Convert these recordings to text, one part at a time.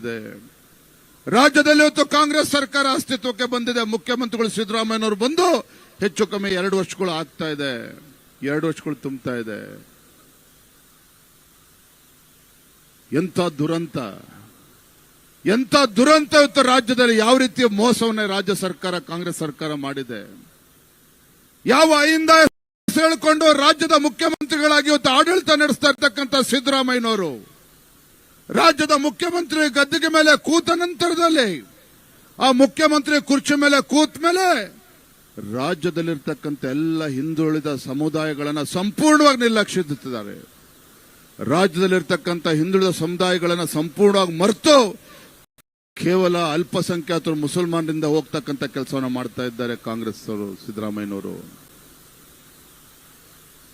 ಬಂದಿದೆ. ರಾಜ್ಯದಲ್ಲಿ ಇವತ್ತು ಕಾಂಗ್ರೆಸ್ ಸರ್ಕಾರ ಅಸ್ತಿತ್ವಕ್ಕೆ ಬಂದಿದೆ. ಮುಖ್ಯಮಂತ್ರಿಗಳು ಸಿದ್ದರಾಮಯ್ಯನವರು ಬಂದು ಹೆಚ್ಚು ಕಮ್ಮಿ ಎರಡು ವರ್ಷಗಳು ಆಗ್ತಾ ಇದೆ. ಎರಡು ವರ್ಷಗಳು ತುಂಬ್ತಾ ಇದೆ. ಎಂಥ ದುರಂತ. ಎಂಥ ದುರಂತ ಇವತ್ತು ರಾಜ್ಯದಲ್ಲಿ ಯಾವ ರೀತಿಯ ಮೋಸವನ್ನ ರಾಜ್ಯ ಸರ್ಕಾರ, ಕಾಂಗ್ರೆಸ್ ಸರ್ಕಾರ ಮಾಡಿದೆ. ಯಾವ ಅಯಿಂದ ಹೇಳಿಕೊಂಡು ರಾಜ್ಯದ ಮುಖ್ಯಮಂತ್ರಿಗಳಾಗಿ ಇವತ್ತು ಆಡಳಿತ ನಡೆಸ್ತಾ ಇರ್ತಕ್ಕಂಥ ಸಿದ್ದರಾಮಯ್ಯನವರು. ರಾಜ್ಯದ ಮುಖ್ಯಮಂತ್ರಿ ಗದ್ದಿಗೆ ಮೇಲೆ ಕೂತ ನಂತರದಲ್ಲಿ, ಆ ಮುಖ್ಯಮಂತ್ರಿ ಕುರ್ಚಿ ಮೇಲೆ ಕೂತ ಮೇಲೆ ರಾಜ್ಯದಲ್ಲಿರ್ತಕ್ಕಂಥ ಎಲ್ಲ ಹಿಂದುಳಿದ ಸಮುದಾಯಗಳನ್ನು ಸಂಪೂರ್ಣವಾಗಿ ನಿರ್ಲಕ್ಷಿಸುತ್ತಿದ್ದಾರೆ. ರಾಜ್ಯದಲ್ಲಿರ್ತಕ್ಕಂಥ ಹಿಂದುಳಿದ ಸಮುದಾಯಗಳನ್ನು ಸಂಪೂರ್ಣವಾಗಿ ಮರೆತು ಕೇವಲ ಅಲ್ಪಸಂಖ್ಯಾತರು ಮುಸಲ್ಮಾನರಿಂದ ಹೋಗ್ತಕ್ಕಂಥ ಕೆಲಸವನ್ನು ಮಾಡ್ತಾ ಇದ್ದಾರೆ ಕಾಂಗ್ರೆಸ್ ಅವರು ಸಿದ್ದರಾಮಯ್ಯನವರು.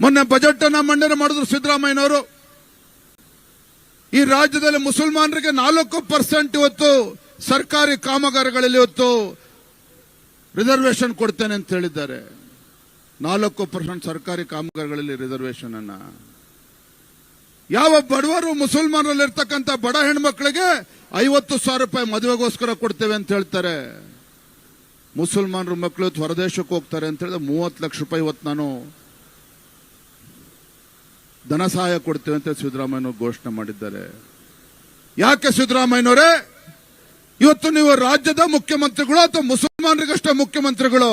ಮೊನ್ನೆ ಬಜೆಟ್ ಅನ್ನ ಮಂಡನೆ ಮಾಡಿದ್ರು ಸಿದ್ದರಾಮಯ್ಯನವರು. ಈ ರಾಜ್ಯದಲ್ಲಿ ಮುಸಲ್ಮಾನರಿಗೆ ನಾಲ್ಕು ಪರ್ಸೆಂಟ್ ಇವತ್ತು ಸರ್ಕಾರಿ ಕಾಮಗಾರಿಗಳಲ್ಲಿ ಇವತ್ತು ರಿಸರ್ವೇಶನ್ ಕೊಡ್ತೇನೆ ಅಂತ ಹೇಳಿದ್ದಾರೆ. ನಾಲ್ಕು ಪರ್ಸೆಂಟ್ ಸರ್ಕಾರಿ ಕಾಮಗಾರಿಗಳಲ್ಲಿ ರಿಸರ್ವೇಶನ್ ಅನ್ನ. ಯಾವ ಬಡವರು ಮುಸಲ್ಮಾನರಲ್ಲಿರ್ತಕ್ಕಂಥ ಬಡ ಹೆಣ್ಮಕ್ಳಿಗೆ ಐವತ್ತು ಸಾವಿರ ರೂಪಾಯಿ ಮದುವೆಗೋಸ್ಕರ ಕೊಡ್ತೇವೆ ಅಂತ ಹೇಳ್ತಾರೆ. ಮುಸಲ್ಮಾನರು ಮಕ್ಕಳು ಹೊರದೇಶಕ್ಕೆ ಹೋಗ್ತಾರೆ ಅಂತ ಹೇಳಿದ್ರೆ ಮೂವತ್ತು ಲಕ್ಷ ರೂಪಾಯಿ ಇವತ್ತು ನಾನು ಧನ ಸಹಾಯ ಕೊಡ್ತೇವೆ ಅಂತ ಸಿದ್ದರಾಮಯ್ಯ ಘೋಷಣೆ ಮಾಡಿದ್ದಾರೆ. ಯಾಕೆ ಸಿದ್ದರಾಮಯ್ಯನವರೇ? ಇವತ್ತು ನೀವು ರಾಜ್ಯದ ಮುಖ್ಯಮಂತ್ರಿಗಳು ಅಥವಾ ಮುಸಲ್ಮಾನರಿಗಷ್ಟೇ ಮುಖ್ಯಮಂತ್ರಿಗಳು?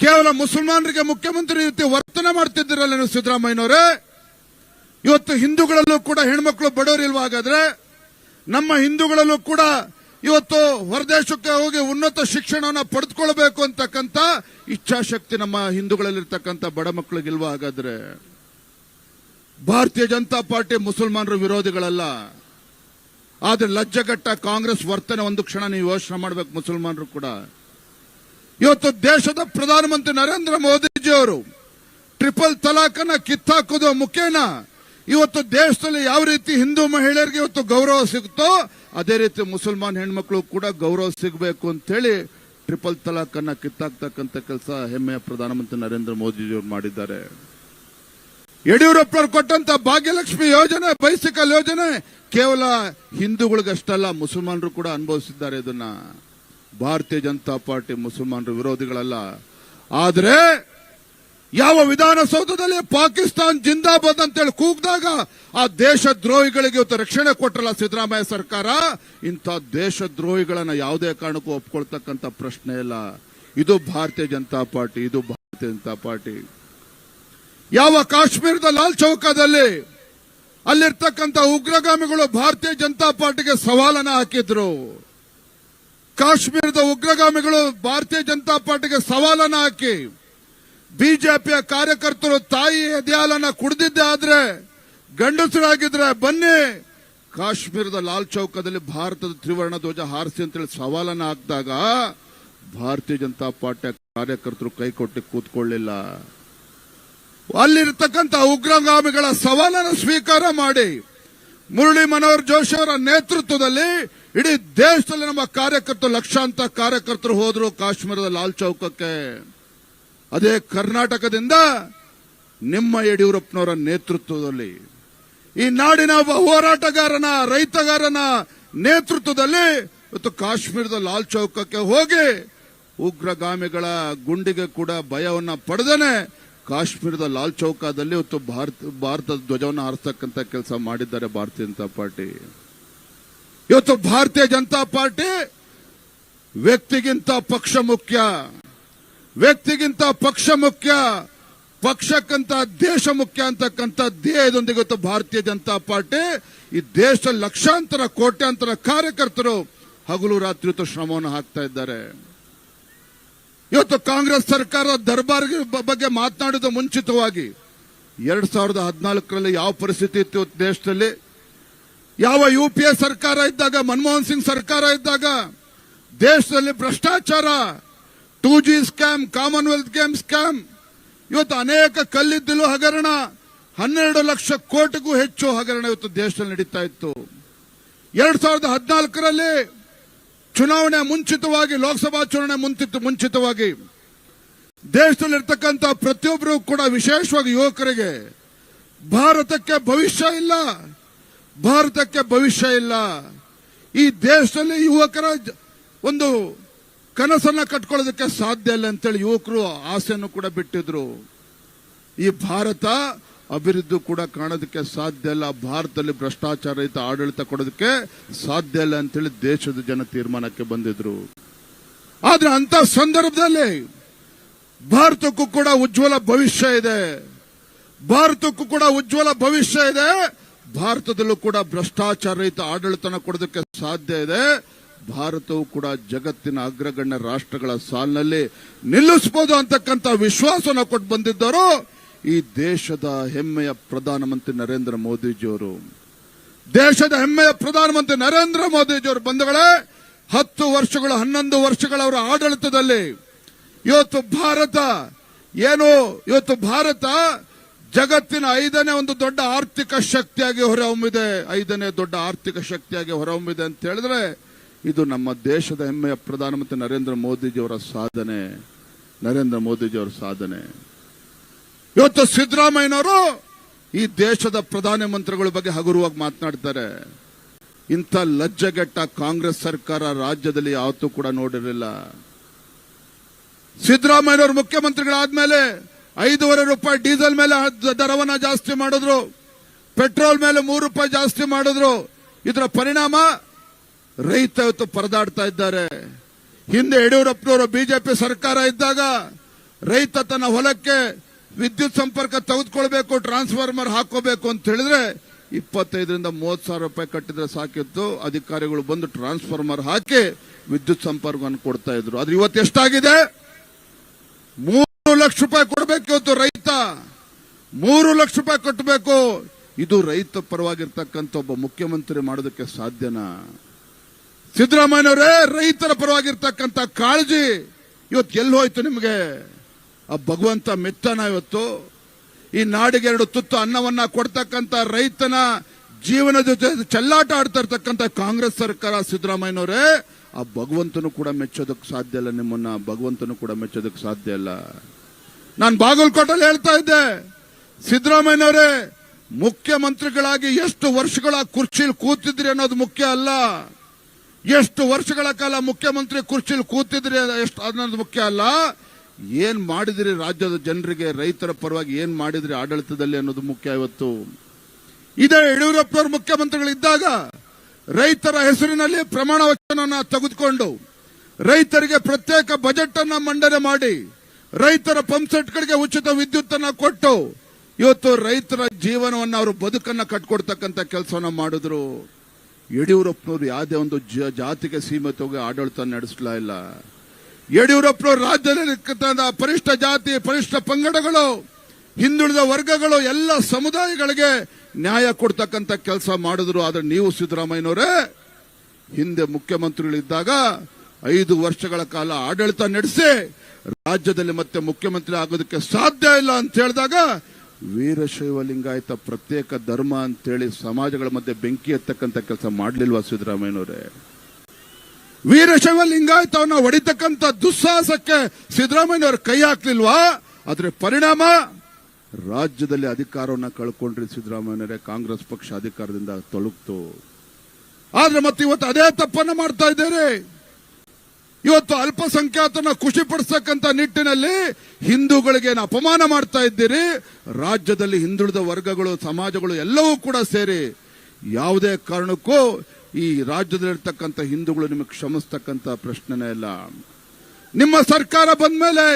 ಕೇವಲ ಮುಸಲ್ಮಾನರಿಗೆ ಮುಖ್ಯಮಂತ್ರಿ ರೀತಿ ವರ್ತನೆ ಮಾಡ್ತಿದ್ದೀರಲ್ಲ ನೀವು ಸಿದ್ದರಾಮಯ್ಯನವರೇ? ಇವತ್ತು ಹಿಂದೂಗಳಲ್ಲೂ ಕೂಡ ಹೆಣ್ಮಕ್ಳು ಬಡವರಿಲ್ವಾ ಹಾಗಾದ್ರೆ ನಮ್ಮ ಹಿಂದೂಗಳಲ್ಲೂ ಕೂಡ ಇವತ್ತು ಹೊರದೇಶಕ್ಕೆ ಹೋಗಿ ಉನ್ನತ ಶಿಕ್ಷಣವನ್ನು ಪಡೆದುಕೊಳ್ಬೇಕು ಅಂತಕ್ಕಂಥ ಇಚ್ಛಾಶಕ್ತಿ ನಮ್ಮ ಹಿಂದೂಗಳಲ್ಲಿರ್ತಕ್ಕಂಥ ಬಡ ಮಕ್ಕಳಿಗಿಲ್ವಾ ಹಾಗಾದ್ರೆ? ಭಾರತೀಯ ಜನತಾ ಪಾರ್ಟಿ ಮುಸಲ್ಮಾನರು ವಿರೋಧಿಗಳಲ್ಲ. ಆದ್ರೆ ಲಜ್ಜಗಟ್ಟ ಕಾಂಗ್ರೆಸ್ ವರ್ತನೆ ಒಂದು ಕ್ಷಣ ನೀವು ಯೋಚನೆ ಮಾಡಬೇಕು ಮುಸಲ್ಮಾನರು ಕೂಡ. ಇವತ್ತು ದೇಶದ ಪ್ರಧಾನಮಂತ್ರಿ ನರೇಂದ್ರ ಮೋದಿಜಿ ಅವರು ಟ್ರಿಪಲ್ ತಲಾಖನ ಕಿತ್ತಾಕೋದು ಮುಖೇನ? ಇವತ್ತು ದೇಶದಲ್ಲಿ ಯಾವ ರೀತಿ ಹಿಂದೂ ಮಹಿಳೆಯರಿಗೆ ಇವತ್ತು ಗೌರವ ಸಿಗುತ್ತೋ ಅದೇ ರೀತಿ ಮುಸಲ್ಮಾನ್ ಹೆಣ್ಮಕ್ಳು ಕೂಡ ಗೌರವ ಸಿಗಬೇಕು ಅಂತ ಹೇಳಿ ಟ್ರಿಪಲ್ ಅನ್ನ ಕಿತ್ತಾಕ್ತಕ್ಕಂಥ ಕೆಲಸ ಹೆಮ್ಮೆಯ ಪ್ರಧಾನಮಂತ್ರಿ ನರೇಂದ್ರ ಮೋದಿಜಿಯವರು ಮಾಡಿದ್ದಾರೆ. ಯಡಿಯೂರಪ್ಪರು ಕೊಟ್ಟಂತ ಭಾಗ್ಯಲಕ್ಷ್ಮಿ ಯೋಜನೆ ಬೈಸಿಕಲ್ ಯೋಜನೆ ಕೇವಲ ಹಿಂದೂಗಳಿಗಷ್ಟಲ್ಲ, ಮುಸಲ್ಮಾನರು ಕೂಡ ಅನುಭವಿಸಿದ್ದಾರೆ ಇದನ್ನ. ಭಾರತೀಯ ಜನತಾ ಪಾರ್ಟಿ ಮುಸಲ್ಮಾನರು ವಿರೋಧಿಗಳಲ್ಲ. ಆದ್ರೆ ಯಾವ ವಿಧಾನಸೌಧದಲ್ಲಿ ಪಾಕಿಸ್ತಾನ್ ಜಿಂದಾಬಾದ್ ಅಂತೇಳಿ ಕೂಗಿದಾಗ ಆ ದೇಶ ದ್ರೋಹಿಗಳಿಗೆ ಇವತ್ತು ರಕ್ಷಣೆ ಕೊಟ್ಟರಲ್ಲ ಸಿದ್ದರಾಮಯ್ಯ ಸರ್ಕಾರ? ಇಂಥ ದೇಶ ದ್ರೋಹಿಗಳನ್ನ ಯಾವುದೇ ಕಾರಣಕ್ಕೂ ಒಪ್ಕೊಳ್ತಕ್ಕಂಥ ಪ್ರಶ್ನೆ ಇಲ್ಲ. ಇದು ಭಾರತೀಯ ಜನತಾ ಪಾರ್ಟಿ, ಇದು ಭಾರತೀಯ ಜನತಾ ಪಾರ್ಟಿ. ಯಾವ ಕಾಶ್ಮೀರದ ಲಾಲ್ ಚೌಕದಲ್ಲಿ ಅಲ್ಲಿರ್ತಕ್ಕಂಥ ಉಗ್ರಗಾಮಿಗಳು ಭಾರತೀಯ ಜನತಾ ಪಾರ್ಟಿಗೆ ಸವಾಲನ್ನ ಹಾಕಿದ್ರು. ಕಾಶ್ಮೀರದ ಉಗ್ರಗಾಮಿಗಳು ಭಾರತೀಯ ಜನತಾ ಪಾರ್ಟಿಗೆ ಸವಾಲನ್ನ ಹಾಕಿ ಬಿಜೆಪಿಯ ಕಾರ್ಯಕರ್ತರು ತಾಯಿ ಎದೆಯಾಲನ್ನ ಕುಡಿದಿದ್ದೆ ಆದ್ರೆ ಗಂಡಸರಾಗಿದ್ರೆ ಬನ್ನಿ. ಕಾಶ್ಮೀರದ ಲಾಲ್ ಚೌಕದಲ್ಲಿ ಭಾರತದ ತ್ರಿವರ್ಣ ಧ್ವಜ ಹಾರಿಸಿ ಅಂತೇಳಿ ಸವಾಲನ್ನ ಹಾಕಿದಾಗ ಭಾರತೀಯ ಜನತಾ ಪಾರ್ಟಿಯ ಕಾರ್ಯಕರ್ತರು ಕೈ ಕೊಟ್ಟು ಕೂತ್ಕೊಳ್ಳಿಲ್ಲ. ಅಲ್ಲಿರ್ತಕ್ಕಂಥ ಉಗ್ರಗಾಮಿಗಳ ಸವಾಲನ್ನು ಸ್ವೀಕಾರ ಮಾಡಿ ಮುರಳಿ ಮನೋಹರ್ ಜೋಶಿ ಅವರ ನೇತೃತ್ವದಲ್ಲಿ ಇಡೀ ದೇಶದಲ್ಲಿ ನಮ್ಮ ಕಾರ್ಯಕರ್ತರು ಲಕ್ಷಾಂತರ ಕಾರ್ಯಕರ್ತರು ಹೋದ್ರು ಕಾಶ್ಮೀರದ ಲಾಲ್ ಚೌಕಕ್ಕೆ. ಅದೇ ಕರ್ನಾಟಕದಿಂದ ನಿಮ್ಮ ಯಡಿಯೂರಪ್ಪನವರ ನೇತೃತ್ವದಲ್ಲಿ, ಈ ನಾಡಿನ ಹೋರಾಟಗಾರನ, ರೈತಗಾರನ ನೇತೃತ್ವದಲ್ಲಿ ಇವತ್ತು ಕಾಶ್ಮೀರದ ಲಾಲ್ ಚೌಕಕ್ಕೆ ಹೋಗಿ ಉಗ್ರಗಾಮಿಗಳ ಗುಂಡಿಗೆ ಕೂಡ ಭಯವನ್ನ ಪಡೆದನೆ ಕಾಶ್ಮೀರದ ಲಾಲ್ ಚೌಕದಲ್ಲಿ ಇವತ್ತು ಭಾರತ, ಭಾರತದ ಧ್ವಜವನ್ನು ಹಾರಿಸ್ತಕ್ಕಂಥ ಕೆಲಸ ಮಾಡಿದ್ದಾರೆ ಭಾರತೀಯ ಜನತಾ ಪಾರ್ಟಿ. ಇವತ್ತು ಭಾರತೀಯ ಜನತಾ ಪಾರ್ಟಿ ವ್ಯಕ್ತಿಗಿಂತ ಪಕ್ಷ ಮುಖ್ಯ. ವ್ಯಕ್ತಿಗಿಂತ ಪಕ್ಷ ಮುಖ್ಯ, ಪಕ್ಷಕ್ಕಂತ ದೇಶ ಮುಖ್ಯ ಅಂತಕ್ಕಂಥ ಧ್ಯೇಯದೊಂದಿಗೆ ಭಾರತೀಯ ಜನತಾ ಪಾರ್ಟಿ, ಈ ದೇಶ ಲಕ್ಷಾಂತರ, ಕೋಟ್ಯಾಂತರ ಕಾರ್ಯಕರ್ತರು ಹಗಲು ರಾತ್ರಿ ಶ್ರಮವನ್ನು ಹಾಕ್ತಾ ಇದ್ದಾರೆ. ಇವತ್ತು ಕಾಂಗ್ರೆಸ್ ಸರ್ಕಾರ ದರ್ಬಾರ್ ಬಗ್ಗೆ ಮಾತನಾಡಿದ ಮುಂಚಿತವಾಗಿ, ಎರಡ್ ಸಾವಿರದ ಹದಿನಾಲ್ಕರಲ್ಲಿ ಯಾವ ಪರಿಸ್ಥಿತಿ ಇತ್ತು ದೇಶದಲ್ಲಿ? ಯಾವ ಯು ಸರ್ಕಾರ ಇದ್ದಾಗ, ಮನಮೋಹನ್ ಸಿಂಗ್ ಸರ್ಕಾರ ಇದ್ದಾಗ, ದೇಶದಲ್ಲಿ ಭ್ರಷ್ಟಾಚಾರ two G scam Commonwealth game scam ಇವತ್ತು ಅನೇಕ ಕಲ್ಲಿದ್ದಲು ಹಗರಣ. ಹನ್ನೆರಡು ಲಕ್ಷ ಕೋಟಿಗೂ ಹೆಚ್ಚು ಹಗರಣ ಇವತ್ತು ದೇಶದಲ್ಲಿ ನಡೀತಾ ಇತ್ತು. ಎರಡ್ ಸಾವಿರದ ಹದಿನಾಲ್ಕರಲ್ಲಿ ಚುನಾವಣೆ ಮುಂಚಿತವಾಗಿ, ಲೋಕಸಭಾ ಚುನಾವಣೆ ಮುಂಚಿತ, ಮುಂಚಿತವಾಗಿ ದೇಶದಲ್ಲಿರ್ತಕ್ಕಂಥ ಪ್ರತಿಯೊಬ್ಬರು ಕೂಡ, ವಿಶೇಷವಾಗಿ ಯುವಕರಿಗೆ ಭಾರತಕ್ಕೆ ಭವಿಷ್ಯ ಇಲ್ಲ. ಭಾರತಕ್ಕೆ ಭವಿಷ್ಯ ಇಲ್ಲ. ಈ ದೇಶದಲ್ಲಿ ಯುವಕರ ಒಂದು ಕನಸನ್ನ ಕಟ್ಕೊಳ್ಳೋದಕ್ಕೆ ಸಾಧ್ಯ ಇಲ್ಲ ಅಂತೇಳಿ ಯುವಕರು ಆಸೆಯನ್ನು ಕೂಡ ಬಿಟ್ಟಿದ್ರು. ಈ ಭಾರತ ಅಭಿವೃದ್ಧಿ ಕೂಡ ಕಾಣೋದಕ್ಕೆ ಸಾಧ್ಯ ಇಲ್ಲ. ಭಾರತದಲ್ಲಿ ಭ್ರಷ್ಟಾಚಾರ ರಹಿತ ಆಡಳಿತ ಕೊಡೋದಕ್ಕೆ ಸಾಧ್ಯ ಇಲ್ಲ ಅಂತೇಳಿ ದೇಶದ ಜನ ತೀರ್ಮಾನಕ್ಕೆ ಬಂದಿದ್ರು. ಆದ್ರೆ ಅಂತ ಸಂದರ್ಭದಲ್ಲಿ ಭಾರತಕ್ಕೂ ಕೂಡ ಉಜ್ವಲ ಭವಿಷ್ಯ ಇದೆ. ಭಾರತಕ್ಕೂ ಕೂಡ ಉಜ್ವಲ ಭವಿಷ್ಯ ಇದೆ. ಭಾರತದಲ್ಲೂ ಕೂಡ ಭ್ರಷ್ಟಾಚಾರ ರಹಿತ ಆಡಳಿತನ ಕೊಡೋದಕ್ಕೆ ಸಾಧ್ಯ ಇದೆ. ಭಾರತವು ಕೂಡ ಜಗತ್ತಿನ ಅಗ್ರಗಣ್ಯ ರಾಷ್ಟ್ರಗಳ ಸಾಲಿನಲ್ಲಿ ನಿಲ್ಲಿಸಬಹುದು ಅಂತಕ್ಕಂಥ ವಿಶ್ವಾಸನ ಕೊಟ್ಟು ಬಂದಿದ್ದರು ಈ ದೇಶದ ಹೆಮ್ಮೆಯ ಪ್ರಧಾನಮಂತ್ರಿ ನರೇಂದ್ರ ಮೋದಿಜಿಯವರು. ದೇಶದ ಹೆಮ್ಮೆಯ ಪ್ರಧಾನಮಂತ್ರಿ ನರೇಂದ್ರ ಮೋದಿಜಿಯವರು ಬಂಧುಗಳೇ, ಹತ್ತು ವರ್ಷಗಳು, ಹನ್ನೊಂದು ವರ್ಷಗಳ ಅವರ ಆಡಳಿತದಲ್ಲಿ ಇವತ್ತು ಭಾರತ, ಏನು ಇವತ್ತು ಭಾರತ ಜಗತ್ತಿನ ಐದನೇ ಒಂದು ದೊಡ್ಡ ಆರ್ಥಿಕ ಶಕ್ತಿಯಾಗಿ ಹೊರಹೊಮ್ಮಿದೆ. ಐದನೇ ದೊಡ್ಡ ಆರ್ಥಿಕ ಶಕ್ತಿಯಾಗಿ ಹೊರಹೊಮ್ಮಿದೆ ಅಂತ ಹೇಳಿದ್ರೆ ಇದು ನಮ್ಮ ದೇಶದ ಹೆಮ್ಮೆಯ ಪ್ರಧಾನಮಂತ್ರಿ ನರೇಂದ್ರ ಮೋದಿಜಿಯವರ ಸಾಧನೆ. ನರೇಂದ್ರ ಮೋದಿಜಿಯವರ ಸಾಧನೆ. ಇವತ್ತು ಸಿದ್ದರಾಮಯ್ಯನವರು ಈ ದೇಶದ ಪ್ರಧಾನಮಂತ್ರಿಗಳ ಬಗ್ಗೆ ಹಗುರವಾಗಿ ಮಾತನಾಡ್ತಾರೆ. ಇಂಥ ಲಜ್ಜೆಗೆಟ್ಟ ಕಾಂಗ್ರೆಸ್ ಸರ್ಕಾರ ರಾಜ್ಯದಲ್ಲಿ ಯಾವತ್ತೂ ಕೂಡ ನೋಡಿರಲಿಲ್ಲ. ಸಿದ್ದರಾಮಯ್ಯನವರು ಮುಖ್ಯಮಂತ್ರಿಗಳಾದ್ಮೇಲೆ ಐದೂವರೆ ರೂಪಾಯಿ ಡೀಸೆಲ್ ಮೇಲೆ ದರವನ್ನ ಜಾಸ್ತಿ ಮಾಡಿದ್ರು. ಪೆಟ್ರೋಲ್ ಮೇಲೆ ಮೂರು ರೂಪಾಯಿ ಜಾಸ್ತಿ ಮಾಡಿದ್ರು. ಇದರ ಪರಿಣಾಮ ರೈತ ಇವತ್ತು ಪರದಾಡ್ತಾ ಇದ್ದಾರೆ. ಹಿಂದೆ ಯಡಿಯೂರಪ್ಪನವರು ಬಿಜೆಪಿ ಸರ್ಕಾರ ಇದ್ದಾಗ ರೈತ ತನ್ನ ಹೊಲಕ್ಕೆ ವಿದ್ಯುತ್ ಸಂಪರ್ಕ ತೆಗೆದುಕೊಳ್ಬೇಕು, ಟ್ರಾನ್ಸ್ಫಾರ್ಮರ್ ಹಾಕೋಬೇಕು ಅಂತ ಹೇಳಿದ್ರೆ ಇಪ್ಪತ್ತೈದರಿಂದ ಮೂವತ್ತು ಸಾವಿರ ರೂಪಾಯಿ ಕಟ್ಟಿದ್ರೆ ಸಾಕಿತ್ತು. ಅಧಿಕಾರಿಗಳು ಬಂದು ಟ್ರಾನ್ಸ್ಫಾರ್ಮರ್ ಹಾಕಿ ವಿದ್ಯುತ್ ಸಂಪರ್ಕವನ್ನು ಕೊಡ್ತಾ ಇದ್ರು. ಆದ್ರೆ ಇವತ್ತು ಎಷ್ಟಾಗಿದೆ? ಮೂರು ಲಕ್ಷ ರೂಪಾಯಿ ಕೊಡಬೇಕು ಇವತ್ತು ರೈತ. ಮೂರು ಲಕ್ಷ ರೂಪಾಯಿ ಕಟ್ಟಬೇಕು. ಇದು ರೈತ ಪರವಾಗಿರ್ತಕ್ಕಂಥ ಒಬ್ಬ ಮುಖ್ಯಮಂತ್ರಿ ಮಾಡೋದಕ್ಕೆ ಸಾಧ್ಯನಾ? ಸಿದ್ದರಾಮಯ್ಯನವರೇ, ರೈತರ ಪರವಾಗಿರ್ತಕ್ಕಂಥ ಕಾಳಜಿ ಇವತ್ತು ಎಲ್ಲಿ ಹೋಯ್ತು ನಿಮಗೆ? ಆ ಭಗವಂತ ಮೆತ್ತನ ಇವತ್ತು. ಈ ನಾಡಿಗೆ ಎರಡು ತುತ್ತು ಅನ್ನವನ್ನ ಕೊಡ್ತಕ್ಕಂಥ ರೈತನ ಜೀವನದ ಜೊತೆ ಚೆಲ್ಲಾಟ ಆಡ್ತಾ ಇರ್ತಕ್ಕಂಥ ಕಾಂಗ್ರೆಸ್ ಸರ್ಕಾರ ಸಿದ್ದರಾಮಯ್ಯನವರೇ, ಆ ಭಗವಂತನು ಕೂಡ ಮೆಚ್ಚೋದಕ್ಕೆ ಸಾಧ್ಯ ಇಲ್ಲ ನಿಮ್ಮನ್ನ. ಭಗವಂತನು ಕೂಡ ಮೆಚ್ಚೋದಕ್ಕೆ ಸಾಧ್ಯ ಇಲ್ಲ. ನಾನು ಬಾಗಲಕೋಟಲ್ಲಿ ಹೇಳ್ತಾ ಇದ್ದೆ, ಸಿದ್ದರಾಮಯ್ಯನವರೇ, ಮುಖ್ಯಮಂತ್ರಿಗಳಾಗಿ ಎಷ್ಟು ವರ್ಷಗಳ ಕುರ್ಚಿಲಿ ಕೂತಿದ್ರಿ ಅನ್ನೋದು ಮುಖ್ಯ ಅಲ್ಲ. ಎಷ್ಟು ವರ್ಷಗಳ ಕಾಲ ಮುಖ್ಯಮಂತ್ರಿ ಕುರ್ಚಿಲಿ ಕೂತಿದ್ರಿ ಎಷ್ಟು ಅನ್ನೋದು ಮುಖ್ಯ ಅಲ್ಲ? ಏನ್ ಮಾಡಿದ್ರಿ ರಾಜ್ಯದ ಜನರಿಗೆ, ರೈತರ ಪರವಾಗಿ ಏನ್ ಮಾಡಿದ್ರಿ ಆಡಳಿತದಲ್ಲಿ ಅನ್ನೋದು ಮುಖ್ಯ ಇವತ್ತು. ಇದೇ ಯಡಿಯೂರಪ್ಪನವರು ಮುಖ್ಯಮಂತ್ರಿಗಳಿದ್ದಾಗ ರೈತರ ಹೆಸರಿನಲ್ಲಿ ಪ್ರಮಾಣ ವಚನ ತೆಗೆದುಕೊಂಡು ರೈತರಿಗೆ ಪ್ರತ್ಯೇಕ ಬಜೆಟ್ ಅನ್ನ ಮಂಡನೆ ಮಾಡಿ ರೈತರ ಪಂಪ್ಸೆಟ್ಗಳಿಗೆ ಉಚಿತ ವಿದ್ಯುತ್ ಅನ್ನ ಕೊಟ್ಟು ಇವತ್ತು ರೈತರ ಜೀವನವನ್ನ ಅವರು ಬದುಕನ್ನ ಕಟ್ಕೊಡ್ತಕ್ಕಂಥ ಕೆಲಸವನ್ನ ಮಾಡಿದ್ರು. ಯಡಿಯೂರಪ್ಪನವರು ಯಾವುದೇ ಒಂದು ಜ- ಜಾತಿಗೆ ಹೋಗಿ ಆಡಳಿತ ನಡೆಸಲಾ ಇಲ್ಲ. ಯಡಿಯೂರಪ್ಪನವರು ರಾಜ್ಯದಲ್ಲಿ ಪರಿಷ್ಠ ಜಾತಿ, ಪರಿಷ್ಠ ಪಂಗಡಗಳು, ಹಿಂದುಳಿದ ವರ್ಗಗಳು, ಎಲ್ಲ ಸಮುದಾಯಗಳಿಗೆ ನ್ಯಾಯ ಕೊಡ್ತಕ್ಕಂಥ ಕೆಲಸ ಮಾಡಿದ್ರು. ಆದ್ರೆ ನೀವು ಸಿದ್ದರಾಮಯ್ಯನವರೇ, ಹಿಂದೆ ಮುಖ್ಯಮಂತ್ರಿಗಳಿದ್ದಾಗ ಐದು ವರ್ಷಗಳ ಕಾಲ ಆಡಳಿತ ನಡೆಸಿ, ರಾಜ್ಯದಲ್ಲಿ ಮತ್ತೆ ಮುಖ್ಯಮಂತ್ರಿ ಆಗೋದಕ್ಕೆ ಸಾಧ್ಯ ಇಲ್ಲ ಅಂತ ಹೇಳಿದಾಗ ವೀರಶೈವ ಲಿಂಗಾಯತ ಪ್ರತ್ಯೇಕ ಧರ್ಮ ಅಂತೇಳಿ ಸಮಾಜಗಳ ಮಧ್ಯೆ ಬೆಂಕಿ ಎತ್ತಕ್ಕಂಥ ಕೆಲಸ ಮಾಡ್ಲಿಲ್ವಾ ಸಿದ್ದರಾಮಯ್ಯನವರೇ? ವೀರಶೈವ ಲಿಂಗಾಯತವನ್ನ ಹೊಡಿತಕ್ಕಂಥ ದುಸ್ಸಾಹಸಕ್ಕೆ ಸಿದ್ದರಾಮಯ್ಯನವರು ಕೈ ಹಾಕ್ಲಿಲ್ವಾ? ಅದ್ರ ಪರಿಣಾಮ? ರಾಜ್ಯದಲ್ಲಿ ಅಧಿಕಾರವನ್ನ ಕಳ್ಕೊಂಡ್ರಿ ಸಿದ್ದರಾಮಯ್ಯನವರೇ, ಕಾಂಗ್ರೆಸ್ ಪಕ್ಷ ಅಧಿಕಾರದಿಂದ ತೊಲಗ್ತು ಆದ್ರೆ ಮತ್ತೆ ಇವತ್ತು ಅದೇ ತಪ್ಪನ್ನ ಮಾಡ್ತಾ ಇದ್ದಾರೆ. ಇವತ್ತು ಅಲ್ಪಸಂಖ್ಯಾತನ ಖುಷಿ ಪಡಿಸ್ತಕ್ಕಂಥ ನಿಟ್ಟಿನಲ್ಲಿ ಹಿಂದೂಗಳಿಗೆ ಅಪಮಾನ ಮಾಡ್ತಾ ಇದ್ದೀರಿ? ರಾಜ್ಯದಲ್ಲಿ ಹಿಂದುಳಿದ ವರ್ಗಗಳು, ಸಮಾಜಗಳು ಎಲ್ಲವೂ ಕೂಡ ಸೇರಿ ಯಾವುದೇ ಕಾರಣಕ್ಕೂ ಈ ರಾಜ್ಯದಲ್ಲಿರ್ತಕ್ಕಂಥ ಹಿಂದೂಗಳು ನಿಮಗೆ ಕ್ಷಮಿಸ್ತಕ್ಕಂಥ ಪ್ರಶ್ನೆನೇ ಇಲ್ಲ. ನಿಮ್ಮ ಸರ್ಕಾರ ಬಂದ್ಮೇಲೆ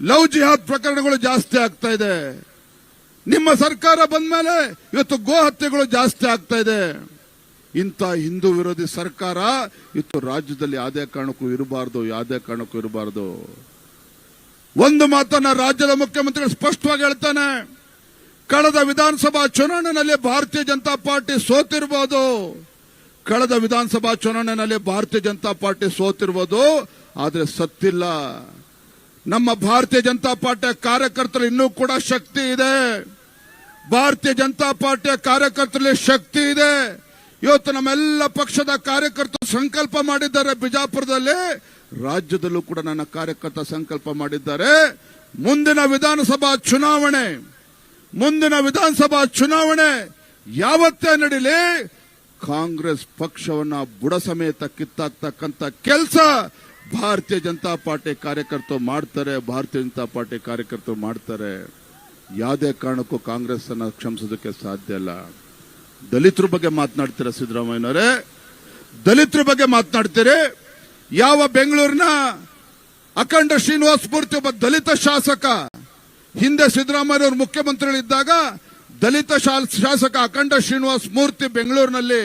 ಲವ್ ಜಿಹಾದ್ ಪ್ರಕರಣಗಳು ಜಾಸ್ತಿ ಆಗ್ತಾ ಇದೆ. ನಿಮ್ಮ ಸರ್ಕಾರ ಬಂದ ಮೇಲೆ ಇವತ್ತು ಗೋ ಹತ್ಯೆಗಳು ಜಾಸ್ತಿ ಆಗ್ತಾ ಇದೆ. ಇಂಥ ಹಿಂದೂ ವಿರೋಧಿ ಸರ್ಕಾರ ಇತ್ತು. ರಾಜ್ಯದಲ್ಲಿ ಯಾವುದೇ ಕಾರಣಕ್ಕೂ ಇರಬಾರ್ದು, ಯಾವುದೇ ಕಾರಣಕ್ಕೂ ಇರಬಾರ್ದು. ಒಂದು ಮಾತನ್ನ ರಾಜ್ಯದ ಮುಖ್ಯಮಂತ್ರಿ ಸ್ಪಷ್ಟವಾಗಿ ಹೇಳ್ತಾನೆ. ಕಳೆದ ವಿಧಾನಸಭಾ ಚುನಾವಣೆಯಲ್ಲಿ ಭಾರತೀಯ ಜನತಾ ಪಾರ್ಟಿ ಸೋತಿರ್ಬೋದು. ಕಳೆದ ವಿಧಾನಸಭಾ ಚುನಾವಣೆಯಲ್ಲಿ ಭಾರತೀಯ ಜನತಾ ಪಾರ್ಟಿ ಸೋತಿರ್ಬೋದು. ಆದ್ರೆ ಸತ್ತಿಲ್ಲ. ನಮ್ಮ ಭಾರತೀಯ ಜನತಾ ಪಾರ್ಟಿಯ ಕಾರ್ಯಕರ್ತರು ಇನ್ನೂ ಕೂಡ ಶಕ್ತಿ ಇದೆ. ಭಾರತೀಯ ಜನತಾ ಪಾರ್ಟಿಯ ಕಾರ್ಯಕರ್ತರಲ್ಲಿ ಶಕ್ತಿ ಇದೆ. ಇವತ್ತು ನಮ್ಮೆಲ್ಲ ಪಕ್ಷದ ಕಾರ್ಯಕರ್ತರು ಸಂಕಲ್ಪ ಮಾಡಿದ್ದಾರೆ ಬಿಜಾಪುರದಲ್ಲಿ. ರಾಜ್ಯದಲ್ಲೂ ಕೂಡ ನನ್ನ ಕಾರ್ಯಕರ್ತ ಸಂಕಲ್ಪ ಮಾಡಿದ್ದಾರೆ. ಮುಂದಿನ ವಿಧಾನಸಭಾ ಚುನಾವಣೆ, ಮುಂದಿನ ವಿಧಾನಸಭಾ ಚುನಾವಣೆ ಯಾವತ್ತೇ ನಡೀಲಿ, ಕಾಂಗ್ರೆಸ್ ಪಕ್ಷವನ್ನ ಬುಡ ಸಮೇತ ಕಿತ್ತಾಕ್ತಕ್ಕಂತ ಕೆಲಸ ಭಾರತೀಯ ಜನತಾ ಪಾರ್ಟಿ ಕಾರ್ಯಕರ್ತರು ಮಾಡ್ತಾರೆ, ಭಾರತೀಯ ಜನತಾ ಪಾರ್ಟಿ ಕಾರ್ಯಕರ್ತರು ಮಾಡ್ತಾರೆ. ಯಾವುದೇ ಕಾರಣಕ್ಕೂ ಕಾಂಗ್ರೆಸ್ ಅನ್ನ ಕ್ಷಮಿಸೋದಕ್ಕೆ ಸಾಧ್ಯ ಇಲ್ಲ. ದಲಿತರ ಬಗ್ಗೆ ಮಾತನಾಡ್ತೀರ ಸಿದ್ದರಾಮಯ್ಯನವರೇ? ದಲಿತರ ಬಗ್ಗೆ ಮಾತನಾಡ್ತೀರಿ? ಯಾವ ಬೆಂಗಳೂರಿನ ಅಖಂಡ ಶ್ರೀನಿವಾಸ ಮೂರ್ತಿ ಒಬ್ಬ ದಲಿತ ಶಾಸಕ, ಹಿಂದೆ ಸಿದ್ದರಾಮಯ್ಯನವರು ಮುಖ್ಯಮಂತ್ರಿಗಳಿದ್ದಾಗ ದಲಿತ ಶಾಸಕ ಅಖಂಡ ಶ್ರೀನಿವಾಸ ಮೂರ್ತಿ ಬೆಂಗಳೂರಿನಲ್ಲಿ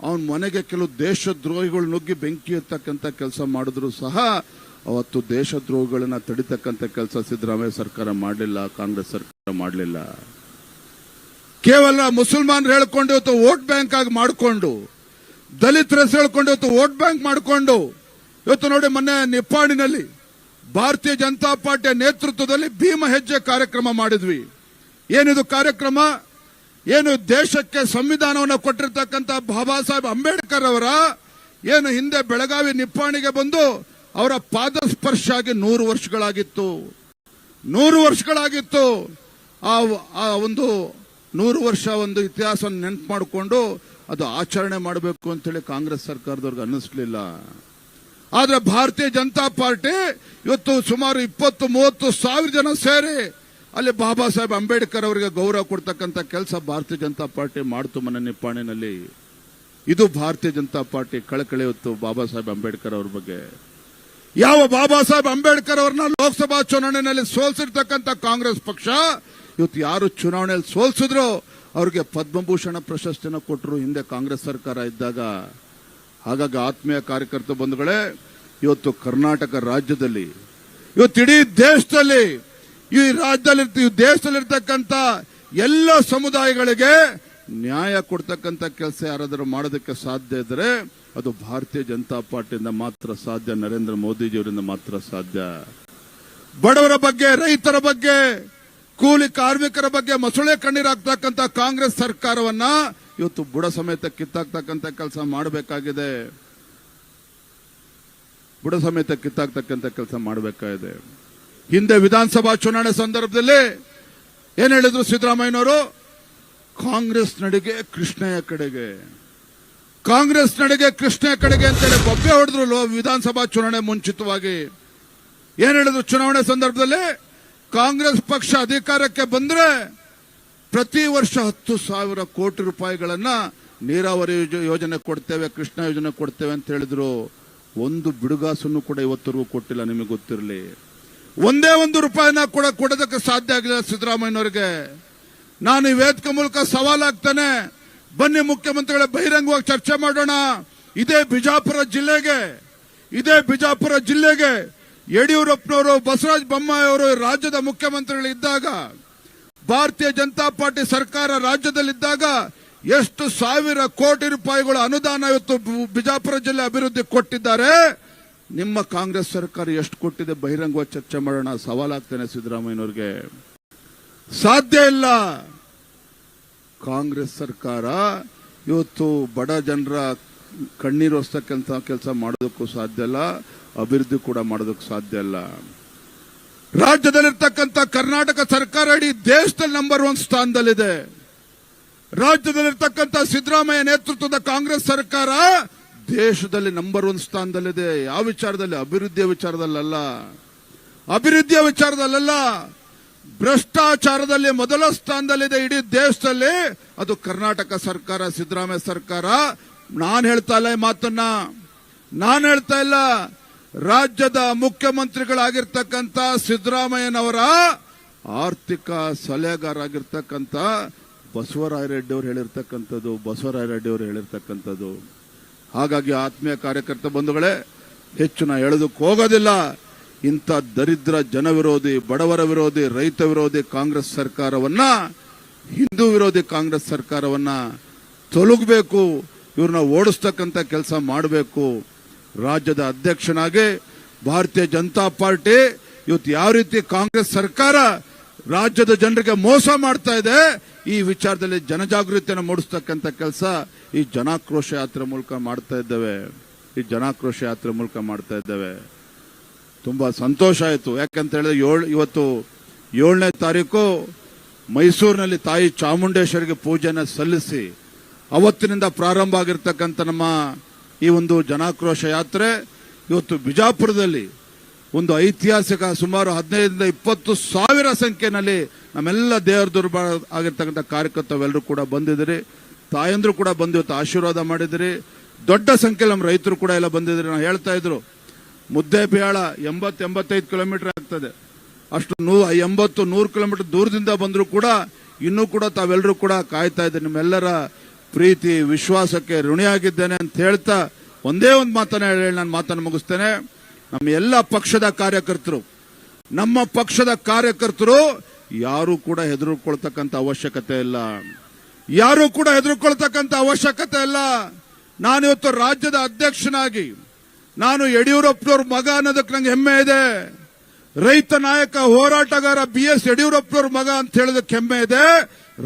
ಅವನ ಮನೆಗೆ ಕೆಲವು ದೇಶದ್ರೋಹಿಗಳು ನುಗ್ಗಿ ಬೆಂಕಿ ಇರ್ತಕ್ಕಂಥ ಕೆಲಸ ಮಾಡಿದ್ರು ಸಹ ಅವತ್ತು ದೇಶದ್ರೋಹಿಗಳನ್ನ ತಡಿತಕ್ಕಂಥ ಕೆಲಸ ಸಿದ್ದರಾಮಯ್ಯ ಸರ್ಕಾರ ಮಾಡಲಿಲ್ಲ, ಕಾಂಗ್ರೆಸ್ ಸರ್ಕಾರ ಮಾಡಲಿಲ್ಲ. ಕೇವಲ ಮುಸಲ್ಮಾನರು ಹೇಳ್ಕೊಂಡು ಇವತ್ತು ವೋಟ್ ಬ್ಯಾಂಕ್ ಆಗಿ ಮಾಡಿಕೊಂಡು, ದಲಿತರ ಹೆಸರು ಹೇಳ್ಕೊಂಡು ಇವತ್ತು ವೋಟ್ ಬ್ಯಾಂಕ್ ಮಾಡಿಕೊಂಡು, ಇವತ್ತು ನೋಡಿ ಮೊನ್ನೆ ನಿಪ್ಪಾಣಿನಲ್ಲಿ ಭಾರತೀಯ ಜನತಾ ಪಾರ್ಟಿಯ ನೇತೃತ್ವದಲ್ಲಿ ಭೀಮ ಹೆಜ್ಜೆ ಕಾರ್ಯಕ್ರಮ ಮಾಡಿದ್ವಿ. ಏನಿದು ಕಾರ್ಯಕ್ರಮ? ಏನು ದೇಶಕ್ಕೆ ಸಂವಿಧಾನವನ್ನು ಕೊಟ್ಟಿರ್ತಕ್ಕಂಥ ಬಾಬಾ ಸಾಹೇಬ್ ಅಂಬೇಡ್ಕರ್ ಅವರ, ಏನು ಹಿಂದೆ ಬೆಳಗಾವಿ ನಿಪ್ಪಾಣಿಗೆ ಬಂದು ಅವರ ಪಾದಸ್ಪರ್ಶ ಆಗಿ ನೂರು ವರ್ಷಗಳಾಗಿತ್ತು. ನೂರು ವರ್ಷಗಳಾಗಿತ್ತು. ಆ ಒಂದು ನೂರು ವರ್ಷ ಒಂದು ಇತಿಹಾಸವನ್ನು ನೆನ್ಪು ಮಾಡಿಕೊಂಡು ಅದು ಆಚರಣೆ ಮಾಡಬೇಕು ಅಂತೇಳಿ ಕಾಂಗ್ರೆಸ್ ಸರ್ಕಾರದವ್ರಿಗೆ ಅನ್ನಿಸ್ಲಿಲ್ಲ. ಆದ್ರೆ ಭಾರತೀಯ ಜನತಾ ಪಾರ್ಟಿ ಇವತ್ತು ಸುಮಾರು ಇಪ್ಪತ್ತು, ಮೂವತ್ತು ಸಾವಿರ ಜನ ಸೇರಿ ಅಲ್ಲಿ ಬಾಬಾ ಸಾಹೇಬ್ ಅಂಬೇಡ್ಕರ್ ಅವರಿಗೆ ಗೌರವ ಕೊಡ್ತಕ್ಕಂಥ ಕೆಲಸ ಭಾರತೀಯ ಜನತಾ ಪಾರ್ಟಿ ಮಾಡ್ತು ಮನೆ ನಿಪ್ಪಾಣಿನಲ್ಲಿ. ಇದು ಭಾರತೀಯ ಜನತಾ ಪಾರ್ಟಿ ಕಳಕಳಿ ಹೊತ್ತು ಬಾಬಾ ಸಾಹೇಬ್ ಅಂಬೇಡ್ಕರ್ ಅವ್ರ ಬಗ್ಗೆ. ಯಾವ ಬಾಬಾ ಸಾಹೇಬ್ ಅಂಬೇಡ್ಕರ್ ಅವ್ರನ್ನ ಲೋಕಸಭಾ ಚುನಾವಣೆಯಲ್ಲಿ ಸೋಲ್ಸಿರ್ತಕ್ಕಂಥ ಕಾಂಗ್ರೆಸ್ ಪಕ್ಷ ಇವತ್ತು ಯಾರು ಚುನಾವಣೆಯಲ್ಲಿ ಸೋಲ್ಸಿದ್ರು ಅವ್ರಿಗೆ ಪದ್ಮಭೂಷಣ ಪ್ರಶಸ್ತಿನ ಕೊಟ್ಟರು ಹಿಂದೆ ಕಾಂಗ್ರೆಸ್ ಸರ್ಕಾರ ಇದ್ದಾಗ. ಹಾಗಾಗಿ ಆತ್ಮೀಯ ಕಾರ್ಯಕರ್ತ ಬಂಧುಗಳೇ, ಇವತ್ತು ಕರ್ನಾಟಕ ರಾಜ್ಯದಲ್ಲಿ, ಇವತ್ತು ಇಡೀ ದೇಶದಲ್ಲಿ, ಈ ರಾಜ್ಯದಲ್ಲಿ ದೇಶದಲ್ಲಿರ್ತಕ್ಕಂಥ ಎಲ್ಲ ಸಮುದಾಯಗಳಿಗೆ ನ್ಯಾಯ ಕೊಡ್ತಕ್ಕಂಥ ಕೆಲಸ ಯಾರಾದರೂ ಮಾಡೋದಕ್ಕೆ ಸಾಧ್ಯ ಇದ್ರೆ ಅದು ಭಾರತೀಯ ಜನತಾ ಪಾರ್ಟಿಯಿಂದ ಮಾತ್ರ ಸಾಧ್ಯ, ನರೇಂದ್ರ ಮೋದಿಜಿಯವರಿಂದ ಮಾತ್ರ ಸಾಧ್ಯ. ಬಡವರ ಬಗ್ಗೆ, ರೈತರ ಬಗ್ಗೆ ಕೂಲಿ ಕಾರ್ಮಿಕರ ಬಗ್ಗೆ ಮೊಸಳೆ ಕಣ್ಣೀರಾಗ್ತಕ್ಕಂಥ ಕಾಂಗ್ರೆಸ್ ಸರ್ಕಾರವನ್ನ ಇವತ್ತು ಬುಡ ಸಮೇತ ಕಿತ್ತಾಕ್ತಕ್ಕಂಥ ಕೆಲಸ ಮಾಡಬೇಕಾಗಿದೆ. ಬುಡ ಸಮೇತ ಕಿತ್ತಾಕ್ತಕ್ಕಂಥ ಕೆಲಸ ಮಾಡಬೇಕಾಗಿದೆ. ಹಿಂದೆ ವಿಧಾನಸಭಾ ಚುನಾವಣೆ ಸಂದರ್ಭದಲ್ಲಿ ಏನ್ ಹೇಳಿದ್ರು ಸಿದ್ದರಾಮಯ್ಯನವರು? ಕಾಂಗ್ರೆಸ್ ನಡಿಗೆ ಕೃಷ್ಣಯ್ಯ ಕಡೆಗೆ. ಕಾಂಗ್ರೆಸ್ ನಡಿಗೆ ಕೃಷ್ಣಯ್ಯ ಕಡೆಗೆ ಅಂತೇಳಿ ಬೊಬ್ಬೆ ಹೊಡೆದ್ರು ವಿಧಾನಸಭಾ ಚುನಾವಣೆ ಮುಂಚಿತವಾಗಿ. ಏನ್ ಹೇಳಿದ್ರು ಚುನಾವಣೆ ಸಂದರ್ಭದಲ್ಲಿ? ಕಾಂಗ್ರೆಸ್ ಪಕ್ಷ ಅಧಿಕಾರಕ್ಕೆ ಬಂದ್ರೆ ಪ್ರತಿ ವರ್ಷ ಹತ್ತು ಸಾವಿರ ಕೋಟಿ ರೂಪಾಯಿಗಳನ್ನ ನೀರಾವರಿ ಯೋಜ- ಯೋಜನೆ ಕೊಡ್ತೇವೆ, ಕೃಷ್ಣ ಯೋಜನೆ ಕೊಡ್ತೇವೆ ಅಂತ ಹೇಳಿದ್ರು. ಒಂದು ಬಿಡುಗಾಸನ್ನು ಕೂಡ ಇವತ್ತರೆಗೂ ಕೊಟ್ಟಿಲ್ಲ, ನಿಮಗೆ ಗೊತ್ತಿರಲಿ. ಒಂದೇ ಒಂದು ರೂಪಾಯಿನ ಕೂಡ ಕೊಡೋದಕ್ಕೆ ಸಾಧ್ಯ ಆಗಿಲ್ಲ ಸಿದ್ದರಾಮಯ್ಯನವರಿಗೆ. ನಾನು ಈ ವೇದಿಕೆ ಮೂಲಕ ಸವಾಲಾಗ್ತಾನೆ. ಬನ್ನಿ ಮುಖ್ಯಮಂತ್ರಿಗಳ, ಬಹಿರಂಗವಾಗಿ ಚರ್ಚೆ ಮಾಡೋಣ. ಇದೇ ಬಿಜಾಪುರ ಜಿಲ್ಲೆಗೆ, ಇದೇ ಬಿಜಾಪುರ ಜಿಲ್ಲೆಗೆ ಯಡಿಯೂರಪ್ಪನವರು, ಬಸವರಾಜ ಬೊಮ್ಮಾಯಿಯವರು ರಾಜ್ಯದ ಮುಖ್ಯಮಂತ್ರಿಗಳಿದ್ದಾಗ, ಭಾರತೀಯ ಜನತಾ ಪಾರ್ಟಿ ಸರ್ಕಾರ ರಾಜ್ಯದಲ್ಲಿದ್ದಾಗ ಎಷ್ಟು ಸಾವಿರ ಕೋಟಿ ರೂಪಾಯಿಗಳ ಅನುದಾನ ಇವತ್ತು ಬಿಜಾಪುರ ಜಿಲ್ಲೆ ಅಭಿವೃದ್ಧಿ ಕೊಟ್ಟಿದ್ದಾರೆ. ನಿಮ್ಮ ಕಾಂಗ್ರೆಸ್ ಸರ್ಕಾರ ಎಷ್ಟು ಕೊಟ್ಟಿದೆ ಬಹಿರಂಗವಾಗಿ ಚರ್ಚೆ ಮಾಡೋಣ. ಸವಾಲಾಗ್ತೇನೆ ಸಿದ್ದರಾಮಯ್ಯನವ್ರಿಗೆ. ಸಾಧ್ಯ ಇಲ್ಲ. ಕಾಂಗ್ರೆಸ್ ಸರ್ಕಾರ ಇವತ್ತು ಬಡ ಜನರ ಕಣ್ಣೀರು ಹೊಸ್ತಕ್ಕಂತ ಕೆಲಸ ಮಾಡೋದಕ್ಕೂ ಸಾಧ್ಯ ಇಲ್ಲ. ಅಭಿವೃದ್ಧಿ ಕೂಡ ಮಾಡೋದಕ್ಕೆ ಸಾಧ್ಯ ಇಲ್ಲ ರಾಜ್ಯದಲ್ಲಿರ್ತಕ್ಕಂಥ ಕರ್ನಾಟಕ ಸರ್ಕಾರ ಇಡೀ ದೇಶದಲ್ಲಿ ನಂಬರ್ ಒನ್ ಸ್ಥಾನದಲ್ಲಿದೆ. ರಾಜ್ಯದಲ್ಲಿರ್ತಕ್ಕಂಥ ಸಿದ್ದರಾಮಯ್ಯ ನೇತೃತ್ವದ ಕಾಂಗ್ರೆಸ್ ಸರ್ಕಾರ ದೇಶದಲ್ಲಿ ನಂಬರ್ ಒನ್ ಸ್ಥಾನದಲ್ಲಿದೆ. ಯಾವ ವಿಚಾರದಲ್ಲಿ? ಅಭಿವೃದ್ಧಿಯ ವಿಚಾರದಲ್ಲಲ್ಲ. ಅಭಿವೃದ್ಧಿಯ ವಿಚಾರದಲ್ಲಲ್ಲ. ಭ್ರಷ್ಟಾಚಾರದಲ್ಲಿ ಮೊದಲ ಸ್ಥಾನದಲ್ಲಿದೆ ಇಡೀ ದೇಶದಲ್ಲಿ. ಅದು ಕರ್ನಾಟಕ ಸರ್ಕಾರ, ಸಿದ್ದರಾಮಯ್ಯ ಸರ್ಕಾರ. ನಾನು ಹೇಳ್ತಾ ಇಲ್ಲ ಈ ಮಾತನ್ನ. ನಾನು ಹೇಳ್ತಾ ಇಲ್ಲ. ರಾಜ್ಯದ ಮುಖ್ಯಮಂತ್ರಿಗಳಾಗಿರ್ತಕ್ಕಂಥ ಸಿದ್ದರಾಮಯ್ಯನವರ ಆರ್ಥಿಕ ಸಲಹೆಗಾರಾಗಿರ್ತಕ್ಕಂಥ ಬಸವರಾಯ ರೆಡ್ಡಿ ಅವರು ಹೇಳಿರ್ತಕ್ಕಂಥದ್ದು, ಬಸವರಾಯ ರೆಡ್ಡಿ ಅವರು ಹೇಳಿರ್ತಕ್ಕಂಥದ್ದು. ಹಾಗಾಗಿ ಆತ್ಮೀಯ ಕಾರ್ಯಕರ್ತ ಬಂಧುಗಳೇ, ಹೆಚ್ಚು ನಾ ಹೇಳೋದಕ್ಕೆ ಹೋಗೋದಿಲ್ಲ. ಇಂಥ ದರಿದ್ರ ಜನ ವಿರೋಧಿ ಬಡವರ ವಿರೋಧಿ, ರೈತ ವಿರೋಧಿ ಕಾಂಗ್ರೆಸ್ ಸರ್ಕಾರವನ್ನ, ಹಿಂದೂ ವಿರೋಧಿ ಕಾಂಗ್ರೆಸ್ ಸರ್ಕಾರವನ್ನ ತೊಲಗಬೇಕು, ಇವ್ರನ್ನ ಓಡಿಸ್ತಕ್ಕಂಥ ಕೆಲಸ ಮಾಡಬೇಕು. ರಾಜ್ಯದ ಅಧ್ಯಕ್ಷನಾಗಿ ಭಾರತೀಯ ಜನತಾ ಪಾರ್ಟಿ ಇವತ್ತು ಯಾವ ರೀತಿ ಕಾಂಗ್ರೆಸ್ ಸರ್ಕಾರ ರಾಜ್ಯದ ಜನರಿಗೆ ಮೋಸ ಮಾಡ್ತಾ ಇದೆ, ಈ ವಿಚಾರದಲ್ಲಿ ಜನಜಾಗೃತಿಯನ್ನು ಮೂಡಿಸ್ತಕ್ಕಂಥ ಕೆಲಸ ಈ ಜನಾಕ್ರೋಶ ಯಾತ್ರೆ ಮೂಲಕ ಮಾಡ್ತಾ ಇದ್ದೇವೆ. ಈ ಜನಾಕ್ರೋಶ ಯಾತ್ರೆ ಮೂಲಕ ಮಾಡ್ತಾ ಇದ್ದೇವೆ. ತುಂಬಾ ಸಂತೋಷ ಆಯಿತು. ಯಾಕಂತ ಹೇಳಿದ್ರೆ ಏಳು, ಇವತ್ತು ಏಳನೇ ತಾರೀಕು ಮೈಸೂರಿನಲ್ಲಿ ತಾಯಿ ಚಾಮುಂಡೇಶ್ವರಿಗೆ ಪೂಜೆಯನ್ನು ಸಲ್ಲಿಸಿ ಅವತ್ತಿನಿಂದ ಪ್ರಾರಂಭ ಆಗಿರ್ತಕ್ಕಂಥ ನಮ್ಮ ಈ ಒಂದು ಜನಾಕ್ರೋಶ ಯಾತ್ರೆ ಇವತ್ತು ಬಿಜಾಪುರದಲ್ಲಿ ಒಂದು ಐತಿಹಾಸಿಕ ಸುಮಾರು ಹದಿನೈದರಿಂದ ಇಪ್ಪತ್ತು ಸಾವಿರ ಸಂಖ್ಯೆಯಲ್ಲಿ ನಮ್ಮೆಲ್ಲ ದೇವರ ದುರ್ಬಲ ಆಗಿರ್ತಕ್ಕಂಥ ಕಾರ್ಯಕರ್ತವೆಲ್ಲರೂ ಕೂಡ ಬಂದಿದ್ದೀರಿ. ತಾಯಂದರು ಕೂಡ ಬಂದು ಇವತ್ತು ಆಶೀರ್ವಾದ ಮಾಡಿದಿರಿ ದೊಡ್ಡ ಸಂಖ್ಯೆಯಲ್ಲಿ ನಮ್ಮ ರೈತರು ಕೂಡ ಎಲ್ಲ ಬಂದಿದ್ದೀರಿ. ನಾವು ಹೇಳ್ತಾ ಇದ್ರು ಮುದ್ದೆ ಬೇಳ ಎಂಬತ್ತು ಎಂಬತ್ತೈದು ಕಿಲೋಮೀಟರ್ ಆಗ್ತದೆ. ಅಷ್ಟು ನೂ, ಎಂಬತ್ತು ನೂರು ಕಿಲೋಮೀಟರ್ ದೂರದಿಂದ ಬಂದರೂ ಕೂಡ ಇನ್ನೂ ಕೂಡ ತಾವೆಲ್ಲರೂ ಕೂಡ ಕಾಯ್ತಾ ಇದ್ದೀರಿ. ನಿಮ್ಮೆಲ್ಲರ ಪ್ರೀತಿ, ವಿಶ್ವಾಸಕ್ಕೆ ಋಣಿಯಾಗಿದ್ದೇನೆ ಅಂತ ಹೇಳ್ತಾ ಒಂದೇ ಒಂದು ಮಾತನ್ನ ಹೇಳಿ ನಾನು ಮಾತನ್ನು ಮುಗಿಸ್ತೇನೆ. ನಮ್ಮ ಎಲ್ಲ ಪಕ್ಷದ ಕಾರ್ಯಕರ್ತರು, ನಮ್ಮ ಪಕ್ಷದ ಕಾರ್ಯಕರ್ತರು ಯಾರು ಕೂಡ ಹೆದರ್ಕೊಳ್ತಕ್ಕಂಥ ಅವಶ್ಯಕತೆ ಇಲ್ಲ. ಯಾರು ಕೂಡ ಹೆದರ್ಕೊಳ್ತಕ್ಕಂಥ ಅವಶ್ಯಕತೆ ಇಲ್ಲ. ನಾನಿವತ್ತು ರಾಜ್ಯದ ಅಧ್ಯಕ್ಷನಾಗಿ, ನಾನು ಯಡಿಯೂರಪ್ಪನವ್ರ ಮಗ ಅನ್ನೋದಕ್ಕೆ ನಂಗೆ ಹೆಮ್ಮೆ ಇದೆ. ರೈತ ನಾಯಕ ಹೋರಾಟಗಾರ ಬಿ ಎಸ್ ಯಡಿಯೂರಪ್ಪನವ್ರ ಮಗ ಅಂತ ಹೇಳೋದಕ್ಕೆ ಹೆಮ್ಮೆ ಇದೆ.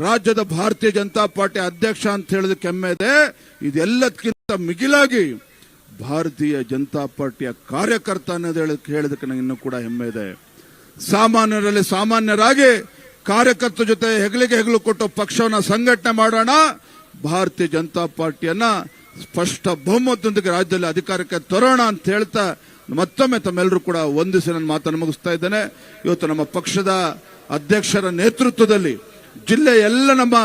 ರಾಜ್ಯದ ಭಾರತೀಯ ಜನತಾ ಪಾರ್ಟಿ ಅಧ್ಯಕ್ಷ ಅಂತ ಹೇಳೋದಕ್ಕೆ ಹೆಮ್ಮೆ ಇದೆ. ಇದೆಲ್ಲದಕ್ಕಿಂತ ಮಿಗಿಲಾಗಿ ಭಾರತೀಯ ಜನತಾ ಪಾರ್ಟಿಯ ಕಾರ್ಯಕರ್ತ ಅನ್ನೋದು ಹೇಳೋದಕ್ಕೆ ಹೇಳೋದಕ್ಕೆ ನಂಗೆ ಇನ್ನೂ ಕೂಡ ಹೆಮ್ಮೆ ಇದೆ. ಸಾಮಾನ್ಯರಲ್ಲಿ ಸಾಮಾನ್ಯರಾಗಿ ಕಾರ್ಯಕರ್ತರ ಜೊತೆ ಹೆಗಲಿಗೆ ಹೆಗಲು ಕೊಟ್ಟು ಪಕ್ಷವನ್ನ ಸಂಘಟನೆ ಮಾಡೋಣ. ಭಾರತೀಯ ಜನತಾ ಪಾರ್ಟಿಯನ್ನ ಸ್ಪಷ್ಟ ಬಹುಮತದೊಂದಿಗೆ ರಾಜ್ಯದಲ್ಲಿ ಅಧಿಕಾರಕ್ಕೆ ತರೋಣ ಅಂತ ಹೇಳ್ತಾ ಮತ್ತೊಮ್ಮೆ ತಮ್ಮೆಲ್ಲರೂ ಕೂಡ ವಂದಿಸಿ ನನ್ನ ಮಾತನ್ನು ಮುಗಿಸ್ತಾ ಇದ್ದೇನೆ. ಇವತ್ತು ನಮ್ಮ ಪಕ್ಷದ ಅಧ್ಯಕ್ಷರ ನೇತೃತ್ವದಲ್ಲಿ ಜಿಲ್ಲೆ ಎಲ್ಲ ನಮ್ಮ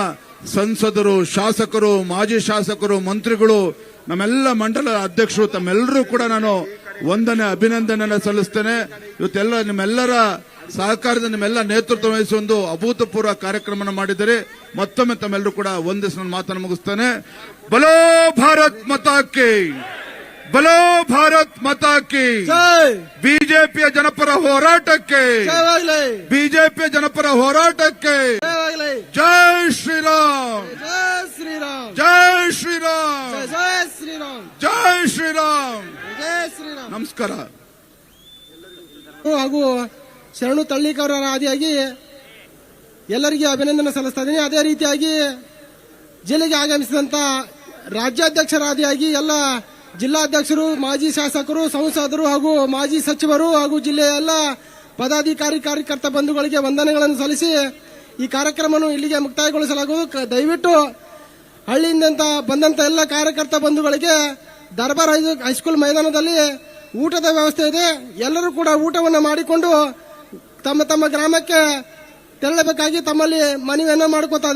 ಸಂಸದರು, ಶಾಸಕರು, ಮಾಜಿ ಶಾಸಕರು, ಮಂತ್ರಿಗಳು, ನಮ್ಮೆಲ್ಲ ಮಂಡಲ ಅಧ್ಯಕ್ಷರು, ತಮ್ಮೆಲ್ಲರೂ ಕೂಡ ನಾನು ವಂದನೆ, ಅಭಿನಂದನೆಯನ್ನು ಸಲ್ಲಿಸ್ತೇನೆ. ಇವತ್ತೆಲ್ಲ ನಿಮ್ಮೆಲ್ಲರ ಸಹಕಾರದ ನಿಮ್ಮೆಲ್ಲ ನೇತೃತ್ವ ವಹಿಸಿ ಒಂದು ಅಭೂತಪೂರ್ವ ಕಾರ್ಯಕ್ರಮ ಮಾಡಿದರೆ ಮತ್ತೊಮ್ಮೆ ತಮ್ಮೆಲ್ಲರೂ ಕೂಡ ಒಂದಿಸ ಮಾತನ್ನು ಮುಗಿಸ್ತೇನೆ. ಬಲೋ ಭಾರತ್ ಮತಾಕಿ ಬಲೋ ಭಾರತ್ ಮತಾಕಿ ಜೈ. ಬಿಜೆಪಿಯ ಜನಪರ ಹೋರಾಟಕ್ಕೆ. ಬಿಜೆಪಿಯ ಜನಪರ ಹೋರಾಟಕ್ಕೆ. ಜೈ ಶ್ರೀರಾಮ್. ಜೈ ಶ್ರೀರಾಮ್. ಜೈ ಶ್ರೀರಾಮ್. ಜೈ ಶ್ರೀರಾಮ್. ಜೈ ಶ್ರೀರಾಮ್. ನಮಸ್ಕಾರ. ಹಾಗೂ ಶರಣು ತಳ್ಳಿಕವರ ಆದಿಯಾಗಿ ಎಲ್ಲರಿಗೆ ಅಭಿನಂದನೆ ಸಲ್ಲಿಸ್ತಾ ಇದ್ದೀನಿ. ಅದೇ ರೀತಿಯಾಗಿ ಜಿಲ್ಲೆಗೆ ಆಗಮಿಸಿದಂತ ರಾಜ್ಯಾಧ್ಯಕ್ಷರಾದಿಯಾಗಿ ಎಲ್ಲ ಜಿಲ್ಲಾಧ್ಯಕ್ಷರು, ಮಾಜಿ ಶಾಸಕರು, ಸಂಸದರು ಹಾಗೂ ಮಾಜಿ ಸಚಿವರು ಹಾಗೂ ಜಿಲ್ಲೆಯ ಎಲ್ಲ ಪದಾಧಿಕಾರಿ ಕಾರ್ಯಕರ್ತ ಬಂಧುಗಳಿಗೆ ವಂದನೆಗಳನ್ನು ಸಲ್ಲಿಸಿ ಈ ಕಾರ್ಯಕ್ರಮವನ್ನು ಇಲ್ಲಿಗೆ ಮುಕ್ತಾಯಗೊಳಿಸಲಾಗುವುದು. ದಯವಿಟ್ಟು ಹಳ್ಳಿಯಿಂದ ಬಂದಂತ ಎಲ್ಲ ಕಾರ್ಯಕರ್ತ ಬಂಧುಗಳಿಗೆ ದರ್ಬಾರ್ ಹೈಸ್ಕೂಲ್ ಮೈದಾನದಲ್ಲಿ ಊಟದ ವ್ಯವಸ್ಥೆ ಇದೆ. ಎಲ್ಲರೂ ಕೂಡ ಊಟವನ್ನು ಮಾಡಿಕೊಂಡು ತಮ್ಮ ತಮ್ಮ ಗ್ರಾಮಕ್ಕೆ ತೆರಳಬೇಕಾಗಿ ತಮ್ಮಲ್ಲಿ ಮನವಿಯನ್ನು ಮಾಡ್ಕೋತಾ